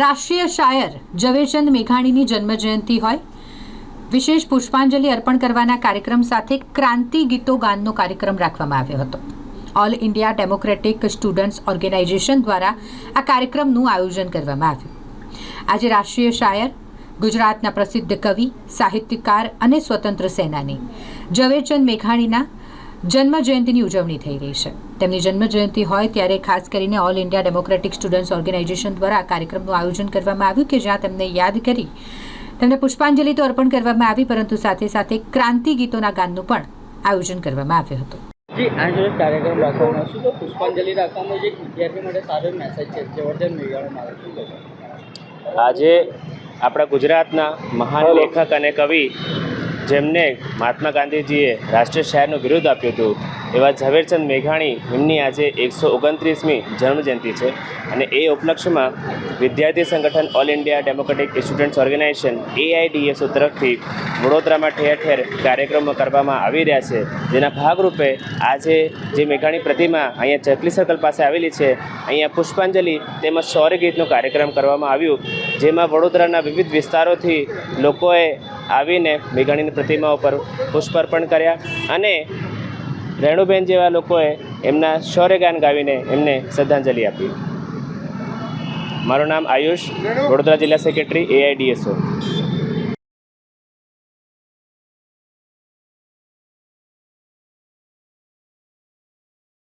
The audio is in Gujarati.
રાષ્ટ્રીય શાયર ઝવેરચંદ મેઘાણીની જન્મજયંતિ હોય. વિશેષ પુષ્પાંજલિ અર્પણ કરવાના કાર્યક્રમ સાથે ક્રાંતિ ગીતો ગાનનો કાર્યક્રમ રાખવામાં આવ્યો હતો. All India Democratic Students Organisation દ્વારા આ કાર્યક્રમનું આયોજન કરવામાં આવ્યું. આજે રાષ્ટ્રીય શાયર, ગુજરાતના પ્રસિદ્ધ કવિ, સાહિત્યકાર અને સ્વતંત્ર સેનાની ઝવેરચંદ મેઘાણીના જન્મ જયંતિની ઉજવણી થઈ રહી છે. તેમની જન્મ જયંતિ હોય ત્યારે ખાસ કરીને All India Democratic Students Organisation દ્વારા આ કાર્યક્રમનું આયોજન કરવામાં આવ્યું કે જ્યાં તેમને યાદ કરી તેમને પુષ્પાંજલિ તો અર્પણ કરવામાં આવી પરંતુ સાથે સાથે ક્રાંતિ ગીતોના ગાનનું પણ આયોજન કરવામાં આવ્યું હતું. જી આજે એક કાર્યક્રમ રાખવાનો આવશે તો પુષ્પાંજલિ રાખવાનો જે વિદ્યાર્થી માટે સારો મેસેજ છે મેળવવામાં આવે શું આજે આપણા ગુજરાતના મહાન લેખક અને કવિ જેમને મહાત્મા ગાંધીજીએ રાષ્ટ્રીય શહેરનું વિરોધ આપ્યું હતું, એવા ઝવેરચંદ મેઘાણી એમની આજે એકસો ઓગણત્રીસમી જન્મજયંતિ છે. અને એ ઉપલક્ષ્યમાં વિદ્યાર્થી સંગઠન All India Democratic Students Organisation AIDSO તરફથી વડોદરામાં ઠેર ઠેર કાર્યક્રમો કરવામાં આવી રહ્યા છે. જેના ભાગરૂપે આજે જે મેઘાણી પ્રતિમા અહીંયા ચકલી સર્કલ પાસે આવેલી છે, અહીંયા પુષ્પાંજલિ તેમજ શૌર્ય ગીતનો કાર્યક્રમ કરવામાં આવ્યું. જેમાં વડોદરાના વિવિધ વિસ્તારોથી લોકોએ આવીને મેઘાણીની પ્રતિમા ઉપર પુષ્પાર્પણ કર્યા અને રેણુબેન જેવા લોકોએ એમના શૌર્યગાન ગાવીને એમને શ્રદ્ધાંજલિ આપી. મારું નામ આયુષ, વડોદરા જિલ્લા સેક્રેટરી એઆઈડીએસઓ